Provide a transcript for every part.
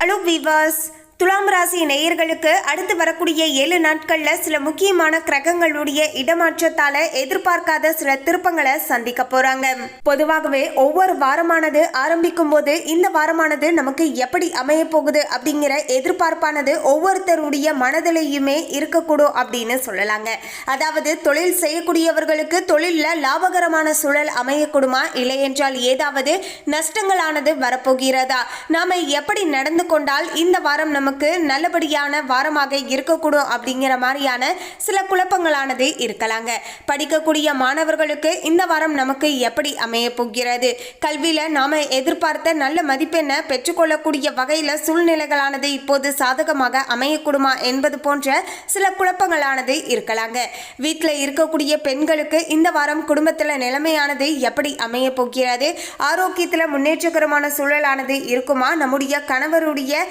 Hello viewers துலாம் ராசி நேயர்களுக்கு அடுத்து வரக்கூடிய ஏழு நாட்களில் சில முக்கியமான கிரகங்களுடைய இடமாற்றத்தால எதிர்பார்க்காத சில திருப்பங்களை சந்திக்க போறாங்க. பொதுவாகவே ஒவ்வொரு வாரமானது ஆரம்பிக்கும் போது இந்த வாரமானது நமக்கு எப்படி அமைய போகுது அப்படிங்கிற எதிர்பார்ப்பானது ஒவ்வொருத்தருடைய மனதிலையுமே இருக்கக்கூடும் அப்படின்னு சொல்லலாங்க. அதாவது தொழில் செய்யக்கூடியவர்களுக்கு தொழிலில் லாபகரமான சூழல் அமையக்கூடுமா? இல்லை என்றால் ஏதாவது நஷ்டங்களானது வரப்போகிறதா? நாம எப்படி நடந்து கொண்டால் இந்த வாரம் நம்ம நமக்கு நல்லபடியான வாரமாக இருக்கக்கூடும் அப்படிங்கிற மாதிரியான சில குழப்பங்களானது இருக்கலாங்க. படிக்கக்கூடிய மாணவர்களுக்கு இந்த வாரம் நமக்கு எப்படி அமைய போகிறது? கல்வியில நாம எதிர்பார்த்த நல்ல மதிப்பெண்ணை பெற்றுக்கொள்ளக்கூடிய வகையில சூழ்நிலைகளானது இப்போது சாதகமாக அமையக்கூடுமா என்பது போன்ற சில குழப்பங்களானது இருக்கலாங்க. வீட்டில் இருக்கக்கூடிய பெண்களுக்கு இந்த வாரம் குடும்பத்தில் நிலைமையானது எப்படி அமைய போகிறது? ஆரோக்கியத்தில் முன்னேற்றகரமான சூழலானது இருக்குமா? நம்முடைய கணவருடைய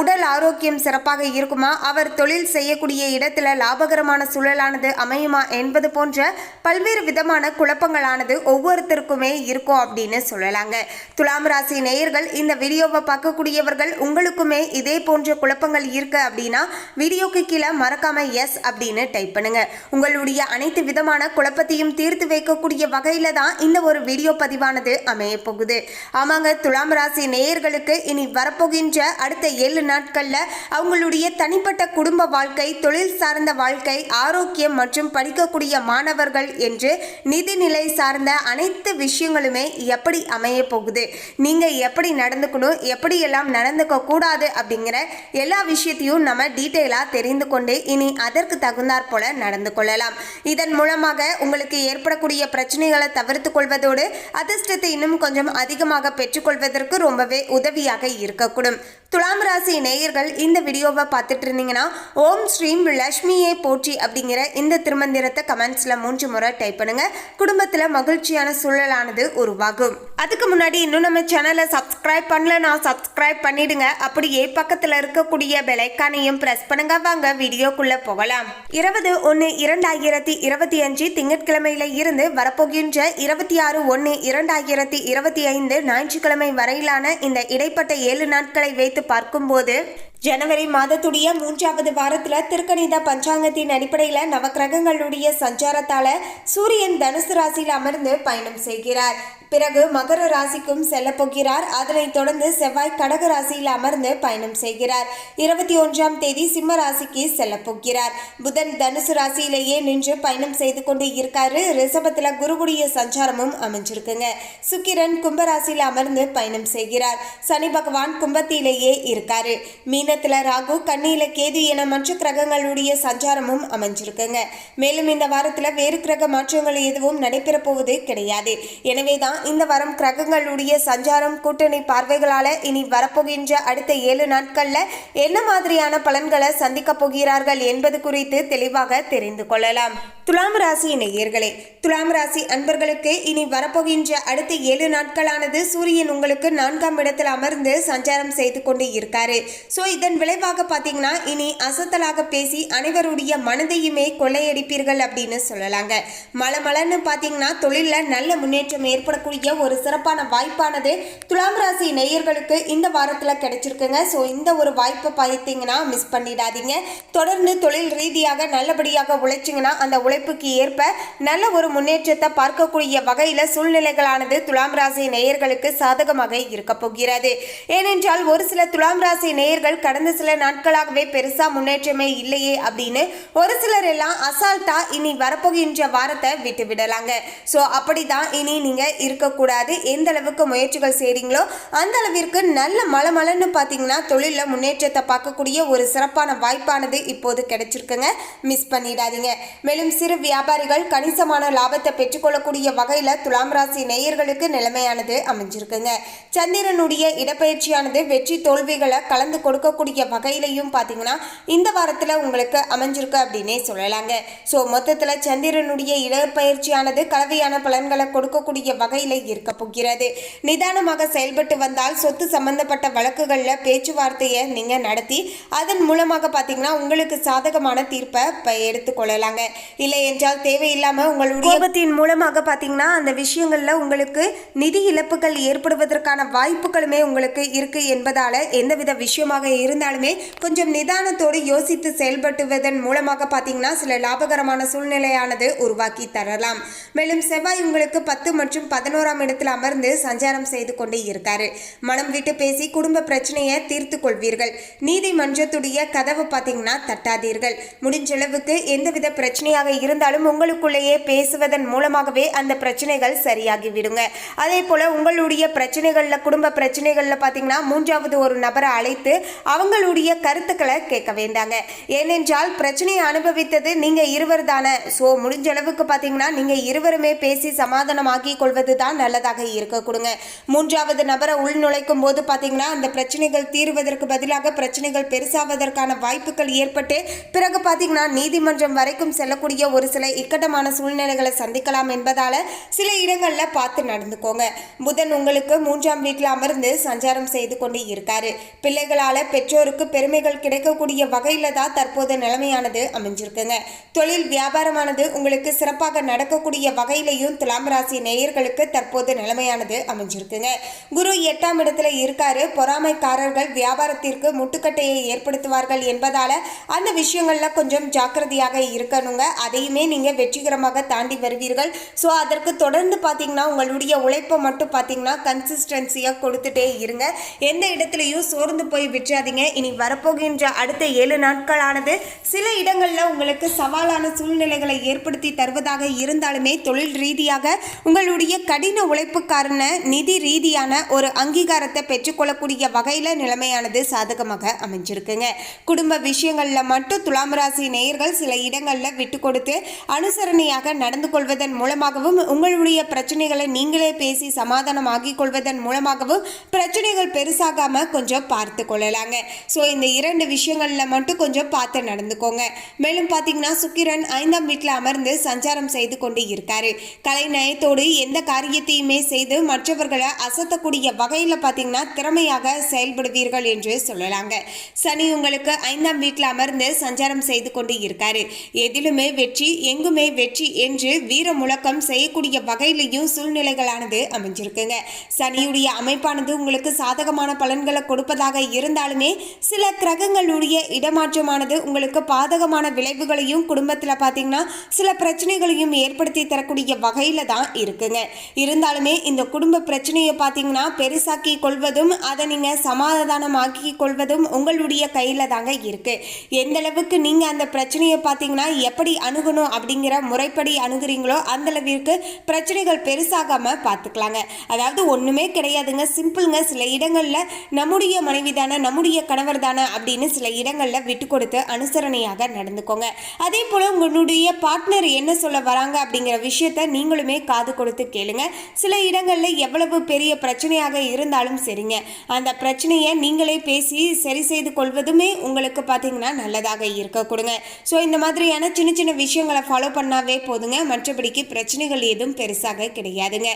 உடல் ஆரோக்கியம் சிறப்பாக இருக்குமா? அவர் தொழில் செய்யக்கூடிய இடத்துல லாபகரமான சூழலானது அமையுமா என்பது போன்ற பல்வேறு விதமான குழப்பங்களானது ஒவ்வொருத்தருக்குமே இருக்கும் அப்படின்னு சொல்லலாங்க. துலாம் ராசி நேயர்கள் இந்த வீடியோவை பார்க்கக்கூடியவர்கள் உங்களுக்குமே இதே போன்ற குழப்பங்கள் இருக்கு அப்படின்னா வீடியோக்கு கீழே மறக்காம எஸ் அப்படின்னு டைப் பண்ணுங்க. உங்களுடைய அனைத்து விதமான குழப்பத்தையும் தீர்த்து வைக்கக்கூடிய வகையில தான் இந்த ஒரு வீடியோ பதிவானது அமைய போகுது ஆமாங்க துலாம் ராசி நேயர்களுக்கு இனி வரப்போகின்ற அடுத்த ஏழு நாட்கள்ல அவங்களுடைய தனிப்பட்ட குடும்ப வாழ்க்கை தொழில் சார்ந்த வாழ்க்கை ஆரோக்கியம் மற்றும் படிக்கக்கூடிய மாணவர்கள் என்று நிதிநிலை சார்ந்த அனைத்து விஷயங்களுமே எப்படி அமைய போகுது? நீங்க எப்படி நடந்துக்கணும்? எப்படி எல்லாம் நடந்துக்க கூடாது? அப்படிங்கிற எல்லா விஷயத்தையும் நம்ம டீட்டெயிலா தெரிந்து கொண்டு இனி அதற்கு தகுந்தாற் போல நடந்து கொள்ளலாம். இதன் மூலமாக உங்களுக்கு ஏற்படக்கூடிய பிரச்சனைகளை தவிர்த்து கொள்வதோடு அதிர்ஷ்டத்தை இன்னும் கொஞ்சம் அதிகமாக பெற்றுக்கொள்வதற்கு ரொம்பவே உதவியாக இருக்கக்கூடும். துலாம் ராசி நேயர்கள் இந்த வீடியோவை பார்த்துட்டு இருந்தீங்கன்னா ஓம் ஸ்ரீம் லக்ஷ்மியை போற்றி அப்படிங்கிற இந்த திருமந்திரத்தை கமெண்ட்ஸில் மூன்று முறை டைப் பண்ணுங்கள் குடும்பத்தில் மகிழ்ச்சியான சூழலானது உருவாகும். அதுக்கு முன்னாடி இன்னும் நம்ம சேனலை சப்ஸ்கிரைப் பண்ணலனா சப்ஸ்கிரைப் பண்ணிடுங்க. அப்படியே பக்கத்துல இருக்கக்கூடிய பெலைக்கானையும் பிரஸ் பண்ணுங்க. வாங்க வீடியோக்குள்ள போகலாம். இருபது ஒன்று இரண்டாயிரத்தி இருபத்தி அஞ்சு திங்கட்கிழமையில இருந்து வரப்போகின்ற இருபத்தி ஆறு ஒன்று இரண்டாயிரத்தி இருபத்தி ஐந்து ஞாயிற்றுக்கிழமை வரையிலான இந்த இடைப்பட்ட ஏழு நாட்களை வைத்து பார்க்கும்போது ஜனவரி மாதத்துடைய மூன்றாவது வாரத்தில் திருக்கணித பஞ்சாங்கத்தின் அடிப்படையில் நவக்கிரகங்களுடைய சஞ்சாரத்தால் சூரியன் தனுசு ராசியில் அமர்ந்து பயணம் செய்கிறார். பிறகு மகர ராசிக்கும் செல்ல போகிறார். அதனைத் தொடர்ந்து செவ்வாய் கடக ராசியில் அமர்ந்து பயணம் செய்கிறார். இருபத்தி ஒன்றாம் தேதி சிம்ம ராசிக்கு செல்ல போகிறார். புதன் தனுசு ராசியிலேயே நின்று பயணம் செய்து கொண்டு இருக்காரு. ரிசபத்தில் குருகுடிய சஞ்சாரமும் அமைஞ்சிருக்குங்க. சுக்கிரன் கும்பராசியில் அமர்ந்து பயணம் செய்கிறார். சனி பகவான் கும்பத்திலேயே இருக்காரு. மீனத்தில் ராகு கண்ணியில கேது என மற்ற கிரகங்களுடைய சஞ்சாரமும் அமைஞ்சிருக்குங்க. மேலும் இந்த வாரத்தில் வேறு கிரக மாற்றங்கள் எதுவும் நடைபெற போவது கிடையாது. எனவே தான் இந்த வாரம் கிரகங்களுடைய சஞ்சாரம் கூட்டணி பார்வைகளால இனி வரப்போகின்ற அடுத்த ஏழு நாட்கள்ல என்ன மாதிரியான பலன்களை சந்திக்க போகிறார்கள் என்பது குறித்து தெளிவாக தெரிந்து கொள்ளலாம். துலாம் ராசி நேயர்களே துலாம் ராசி அன்பர்களுக்கு இனி வரப்போகின்ற அடுத்த ஏழு நாட்களானது சூரியன் உங்களுக்கு நான்காம் இடத்தில் அமர்ந்து சஞ்சாரம் செய்து கொண்டு இருக்காரு. ஸோ இதன் விளைவாக பார்த்தீங்கன்னா இனி அசத்தலாக பேசி அனைவருடைய மனதையுமே கொள்ளையடிப்பீர்கள் அப்படின்னு சொல்லலாங்க. மலமலன்னு பார்த்தீங்கன்னா தொழிலில் நல்ல முன்னேற்றம் ஏற்படக்கூடிய ஒரு சிறப்பான வாய்ப்பானது துலாம் ராசி நேயர்களுக்கு இந்த வாரத்தில் கிடைச்சிருக்குங்க. ஸோ இந்த ஒரு வாய்ப்பை பார்த்தீங்கன்னா மிஸ் பண்ணிடாதீங்க. தொடர்ந்து தொழில் ரீதியாக நல்லபடியாக உழைச்சிங்கன்னா அந்த உழைப்புக்கு ஏற்ப நல்ல ஒரு முன்னேற்றத்தை பார்க்கக்கூடிய வகையில் சூழ்நிலைகளானது துலாம் ராசி நேயர்களுக்கு சாதகமாக இருக்க போகிறது. ஏனென்றால் ஒரு சில துலாம் ராசி நேயர்கள் கடந்த சில நாட்களாகவே பெருசா முன்னேற்றமே இல்லையே அப்படின்னு ஒரு சிலர் எல்லாம் அசால்ட்டாக இனி வரப்போகின்ற வாரத்தை விட்டு விடலாங்க ஸோ அப்படிதான் இனி நீங்க இருக்கக்கூடாது. எந்த அளவுக்கு முயற்சிகள் செய்கிறீங்களோ அந்த அளவிற்கு நல்ல மலமலன்னு பார்த்தீங்கன்னா தொழிலில் முன்னேற்றத்தை பார்க்கக்கூடிய ஒரு சிறப்பான வாய்ப்பானது இப்போது கிடைச்சிருக்குங்க. மிஸ் பண்ணிடாதீங்க. மேலும் சிறு வியாபாரிகள் கணிசமான லாபத்தை பெற்றுக்கொள்ளக்கூடிய வகையில் துலாம் ராசி நேயர்களுக்கு நிலைமையானது அமைஞ்சிருக்குங்க. சந்திரனுடைய இடப்பெயர்ச்சியானது வெற்றி தோல்விகளை கலந்து கொடுக்கக்கூடிய கொடுக்கக்கூடிய வகையிலையும் பார்த்தீங்கன்னா இந்த வாரத்தில் உங்களுக்கு அமைஞ்சிருக்கு அப்படின்னே சொல்லலாங்க. ஸோ மொத்தத்தில் சந்திரனுடைய இடப்பெயர்ச்சியானது கலவையான பலன்களை கொடுக்கக்கூடிய வகையில் இருக்க போகிறது. நிதானமாக செயல்பட்டு வந்தால் சொத்து சம்பந்தப்பட்ட வழக்குகளில் பேச்சுவார்த்தையை நீங்கள் நடத்தி அதன் மூலமாக பார்த்தீங்கன்னா உங்களுக்கு சாதகமான தீர்ப்பை எடுத்துக்கொள்ளலாங்க இல்லை என்றால் தேவையில்லாமல் உங்களுடைய கோபத்தின் மூலமாக பார்த்தீங்கன்னா அந்த விஷயங்களில் உங்களுக்கு நிதி இழப்புகள் ஏற்படுவதற்கான வாய்ப்புகளுமே உங்களுக்கு இருக்கு என்பதால எந்தவித விஷயமாக இருந்தாலுமே கொஞ்சம் நிதானத்தோடு யோசித்து செயல்பட்டுவதன் மூலமாக பார்த்தீங்கன்னா சில லாபகரமான சூழ்நிலையானது உருவாக்கி தரலாம். மேலும் செவ்வாய் உங்களுக்கு பத்து மற்றும் பதினொன்று பதினோராம் இடத்தில் அமர்ந்து சஞ்சாரம் செய்து கொண்டு இருக்காரு. மனம் விட்டு பேசி குடும்ப பிரச்சனையை தீர்த்து கொள்வீர்கள். நீதிமன்றத்துடைய கதவு பார்த்தீங்கன்னா தட்டாதீர்கள். முடிஞ்ச அளவுக்கு எந்தவித பிரச்சனையாக இருந்தாலும் உங்களுக்குள்ளேயே பேசுவதன் மூலமாகவே அந்த பிரச்சனைகள் சரியாகி விடுங்க. அதே போல உங்களுடைய பிரச்சனைகளில் குடும்ப பிரச்சனைகளில் பார்த்தீங்கன்னா மூன்றாவது ஒரு நபரை அழைத்து அவங்களுடைய கருத்துக்களை கேட்க வேண்டாங்க. ஏனென்றால் பிரச்சனையை அனுபவித்தது நீங்கள் இருவர் தானே ஸோ முடிஞ்ச அளவுக்கு பார்த்தீங்கன்னா நீங்கள் இருவருமே பேசி சமாதானமாக்கி கொள்வது தான் நல்லதாக இருக்க கொடுங்க. மூன்றாவது நபரை உள்நுழைக்கும் போது பார்த்தீங்கன்னா அந்த பிரச்சனைகள் தீர்வதற்கு பதிலாக பிரச்சனைகள் பெருசாவதற்கான வாய்ப்புகள் ஏற்பட்டு பிறகு பார்த்தீங்கன்னா நீதிமன்றம் வரைக்கும் செல்லக்கூடிய ஒரு சில இக்கட்டமான சூழ்நிலைகளை சந்திக்கலாம் என்பதால் சில இடங்களில் பார்த்து நடந்துக்கோங்க. புதன் உங்களுக்கு மூன்றாம் வீட்டில் அமர்ந்து சஞ்சாரம் செய்து கொண்டு இருக்காரு. பிள்ளைகளால் பெற்றோருக்கு பெருமைகள் கிடைக்கக்கூடிய வகையில் தான் தற்போது நிலைமையானது அமைஞ்சிருக்குங்க. தொழில் வியாபாரமானது உங்களுக்கு சிறப்பாக நடக்கக்கூடிய வகையிலையும் துலாம் ராசி நேயர்களுக்கு தற்போது நிலைமையானது அமைஞ்சிருக்குங்க. குரு எட்டாம் இடத்துல இருக்காரு. பொறாமைக்காரர்கள் வியாபாரத்திற்கு முட்டுக்கட்டையை ஏற்படுத்துவார்கள் என்பதால அந்த விஷயங்கள்ல கொஞ்சம் ஜாக்கிரதையாக இருக்கணுங்க. அதையுமே நீங்க வெற்றிகரமாக தாண்டி வருவீர்கள். ஸோ அதற்கு தொடர்ந்து பார்த்தீங்கன்னா உங்களுடைய உழைப்பை மட்டும் பார்த்தீங்கன்னா கன்சிஸ்டன்சியாக கொடுத்துட்டே இருங்க. எந்த இடத்துலையும் சோர்ந்து போய் விட்டுறாதீங்க. இனி வரப்போகின்ற அடுத்த ஏழு நாட்களானது சில இடங்களில் உங்களுக்கு சவாலான சூழ்நிலைகளை ஏற்படுத்தி தருவதாக இருந்தாலுமே தொழில் ரீதியாக உங்களுடைய கடின உழைப்புக்காரன நிதி ரீதியான ஒரு அங்கீகாரத்தை பெற்றுக்கொள்ளக்கூடிய வகையில் நிலைமையானது சாதகமாக அமைஞ்சிருக்குங்க. குடும்ப விஷயங்களில் மட்டும் துலாம் ராசி நேயர்கள் சில இடங்களில் விட்டு கொடுத்து அனுசரணையாக நடந்து கொள்வதன் மூலமாகவும் உங்களுடைய பிரச்சனைகளை நீங்களே பேசி சமாதானமாகிக் கொள்வதன் மூலமாகவும் பிரச்சனைகள் பெருசாகாம கொஞ்சம் பார்த்து கொள்ளலாங்க. ஸோ இந்த இரண்டு விஷயங்களில் மட்டும் கொஞ்சம் பார்த்து நடந்துக்கோங்க. மேலும் பார்த்தீங்கன்னா சுக்கிரன் ஐந்தாம் வீட்டில் அமர்ந்து சஞ்சாரம் செய்து கொண்டு இருக்காரு. கலை நயத்தோடு எந்த காரியத்தையுமே செய்து மற்றவர்களை அசத்தக்கூடிய வகையில் பார்த்தீங்கன்னா திறமையாக செயல்படுவீர்கள் என்று சொல்லலாங்க. சனி உங்களுக்கு ஐந்தாம் வீட்டில் அமர்ந்து சஞ்சாரம் செய்து கொண்டு இருக்காரு. எதிலுமே வெற்றி எங்குமே வெற்றி என்று வீர முழக்கம் செய்யக்கூடிய வகையிலையும் சூழ்நிலைகளானது அமைஞ்சிருக்குங்க. சனியுடைய அமைப்பானது உங்களுக்கு சாதகமான பலன்களை கொடுப்பதாக இருந்தாலுமே சில கிரகங்களுடைய இடமாற்றமானது உங்களுக்கு பாதகமான விளைவுகளையும் குடும்பத்தில் பார்த்தீங்கன்னா சில பிரச்சனைகளையும் ஏற்படுத்தி தரக்கூடிய வகையில் தான் இருக்குங்க. இருந்தாலுமே இந்த குடும்ப பிரச்சனையை பார்த்தீங்கன்னா பெருசாக்கி கொள்வதும் அதை நீங்கள் சமாதானமாக்கி கொள்வதும் உங்களுடைய கையில் தாங்க இருக்குது எந்த அளவுக்கு அந்த பிரச்சனையை பார்த்தீங்கன்னா எப்படி அணுகணும் அப்படிங்கிற முறைப்படி அணுகுறீங்களோ அந்த அளவிற்கு பிரச்சனைகள் பெருசாகாமல் பார்த்துக்கலாங்க. அதாவது ஒன்றுமே கிடையாதுங்க. சிம்பிளுங்க. சில இடங்களில் நம்முடைய மனைவி தானே நம்முடைய கணவர் தானே அப்படின்னு சில இடங்களில் விட்டு கொடுத்து அனுசரணையாக நடந்துக்கோங்க. அதே போல் உங்களுடைய பார்ட்னர் என்ன சொல்ல வராங்க அப்படிங்கிற விஷயத்த நீங்களுமே காது கொடுத்து கேளுங்க. சில இடங்களில் எவ்வளவு பெரிய பிரச்சனையாக இருந்தாலும் சரிங்க. அந்த பிரச்சனையை நீங்களே பேசி சரி செய்து கொள்வதுமே உங்களுக்கு பார்த்தீங்கன்னா நல்லதாக இருக்க கொடுங்க. ஸோ இந்த மாதிரியான சின்ன சின்ன விஷயங்களை ஃபாலோ பண்ணாவே போதுங்க. மற்றபடிக்கு பிரச்சனைகள் எதுவும் பெருசாக கிடையாதுங்க.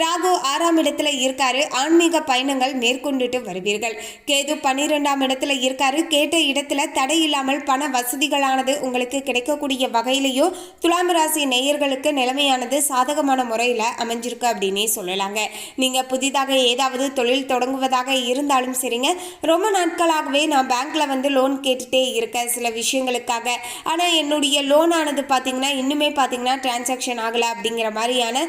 ராகு ஆறாம் இடத்துல இருக்காரு. ஆன்மீக பயணங்கள் மேற்கொண்டுட்டு வருவீர்கள். கேது பன்னிரெண்டாம் இடத்துல இருக்காரு. கேட்ட இடத்துல தடை இல்லாமல் பண வசதிகளானது உங்களுக்கு கிடைக்கக்கூடிய வகையிலையும் துலாம் ராசி நேயர்களுக்கு நிலைமையானது சாதகமான முறையில் அமைஞ்சிருக்கு அப்படின்னே சொல்லலாங்க. நீங்கள் புதிதாக ஏதாவது தொழில் தொடங்குவதாக இருந்தாலும் சரிங்க. ரொம்ப நாட்களாகவே நான் பேங்க்ல வந்து லோன் கேட்டுகிட்டே இருக்கேன் சில விஷயங்களுக்காக. ஆனால் என்னுடைய லோன் ஆனது பார்த்தீங்கன்னா இன்னுமே பார்த்தீங்கன்னா டிரான்சாக்ஷன் ஆகலை அப்படிங்கிற மாதிரியான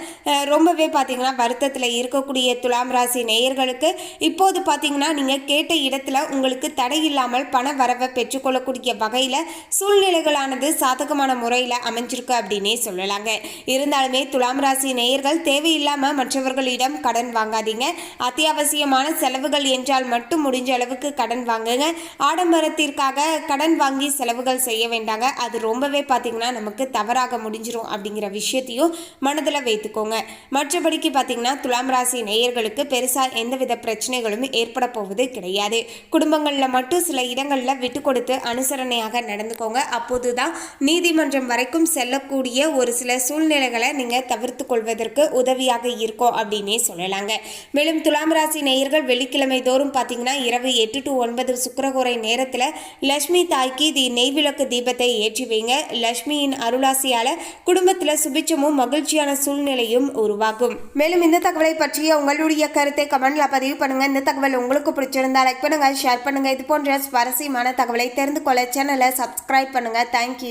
ரொம்பவே பார்த்தீங்கன்னா வருத்தத்தில் இருக்கக்கூடிய துலாம் ராசி நேயர்களுக்கு இப்போது பார்த்தீங்கன்னா நீங்கள் கேட்ட இடத்துல உங்களுக்கு தடை இல்லாமல் பண வரவை பெற்றுக்கொள்ளக்கூடிய வகையில் சூழ்நிலைகளானது சாதகமான முறையில் அமைஞ்சிருக்கு அப்படின்னே சொல்லலாங்க. இருந்தாலுமே துலாம் ராசி நேயர்கள் இல்லாமல் மற்றவர்களிடம் கடன் வாங்காதீங்க. அத்தியாவசியமான செலவுகள் என்றால் மட்டும் முடிஞ்ச அளவுக்கு கடன் வாங்குங்க. ஆடம்பரத்திற்காக கடன் வாங்கி செலவுகள் செய்ய வேண்டாங்க. அது ரொம்பவே பார்த்தீங்கன்னா நமக்கு தவறாக முடிஞ்சிடும் அப்படிங்கிற விஷயத்தையும் மனதில் வைத்துக்கோங்க. மற்றபடிக்கு பார்த்தீங்கன்னா துலாம் ராசி நேயர்களுக்கு பெருசாக எந்தவித பிரச்சனைகளும் ஏற்பட போவது கிடையாது. குடும்பங்களில் மட்டும் சில இடங்களில் விட்டு கொடுத்து அனுசரணையாக நடந்துக்கோங்க. அப்போது தான் நீதிமன்றம் வரைக்கும் செல்லக்கூடிய ஒரு சில சூழ்நிலைகளை நீங்கள் தவிர்த்து கொள்வதற்கு உதவியாக இருக்கும் அப்படின்னே சொல்லலாங்க. மேலும் துலாம் ராசி நேயர்கள் வெள்ளிக்கிழமை தோறும் பார்த்தீங்கன்னா இரவு எட்டு டு ஒன்பது சுக்கரகோரை நேரத்தில் லட்சுமி தாய்க்கு தி நெய்விளக்கு தீபத்தை ஏற்றி வைங்க. லட்சுமியின் அருளாசியால குடும்பத்தில் சுபிச்சமும் மகிழ்ச்சியான சூழ்நிலையும் உருவாகும். மேலும் இந்த தகவலை பற்றிய உங்களுடைய கருத்தை கமெண்ட்ல பதிவு பண்ணுங்க. இந்த தகவல் உங்களுக்கு பிடிச்சிருந்தா லைக் பண்ணுங்க ஷேர் பண்ணுங்க. இது போன்ற சுவாரஸ்யமான தகவலை தெரிந்து கொள்ள சேனலை சப்ஸ்கிரைப் பண்ணுங்க. தேங்க்யூ